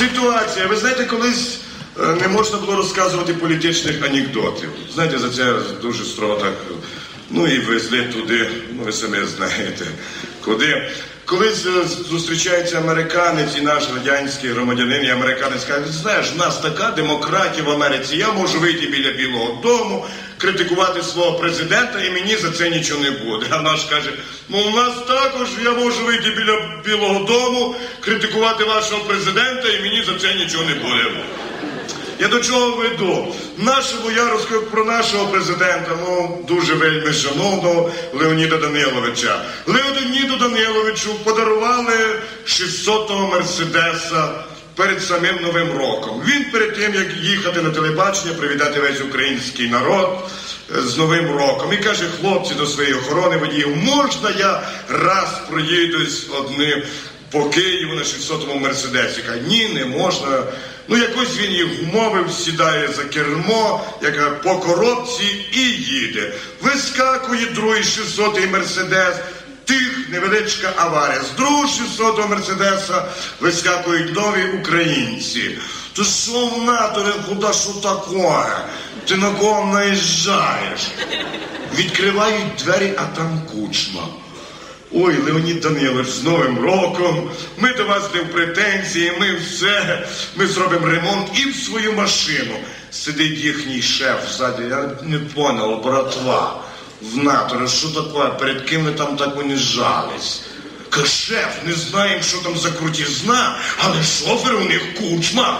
Ситуація. Ви знаєте, колись е, не можна було розказувати політичних анекдотів. Знаєте, за це дуже строго так. Ну і везли туди, ну ви самі знаєте, куди. Колись е, зустрічається американець і наш радянський громадянин, і американець каже, знаєш, в нас така демократія в Америці, я можу вийти біля Білого Дому, критикувати свого президента, і мені за це нічого не буде. А наш каже, ну у нас також я можу вийти біля Білого Дому, критикувати вашого президента, і мені за це нічого не буде. Я до чого веду? Нашому я розкажу про нашого президента, ну дуже вельми шановного Леоніда Даниловича. Леоніду Даниловичу подарували 600-го мерседеса перед самим Новим роком. Він перед тим, як їхати на телебачення, привітати весь український народ е, з Новим роком. І каже, хлопці до своєї охорони водіїв, можна я раз проїдусь одним по Києву на 600-му мерседесі. Каже, ні, не можна. Ну, якось він їх вмовив, сідає за кермо, яка по коробці і їде. Вискакує другий 600-й мерседес. Тих невеличка аварія. З другого 600-го мерседеса вискакують нові українці. То що в натуре, куди що таке? Ти на кого наїжджаєш? Відкривають двері, а там кучма. Ой, Леонід Данилович, з Новим роком. Ми до вас не в претензії, ми все. Ми зробимо ремонт і в свою машину. Сидить їхній шеф ззаді. Я не понял, братва. В натуре, що таке? Перед ким ви там так уніжались? Каже, шеф, не знаємо, що там за крутізна, але шофер у них кучма.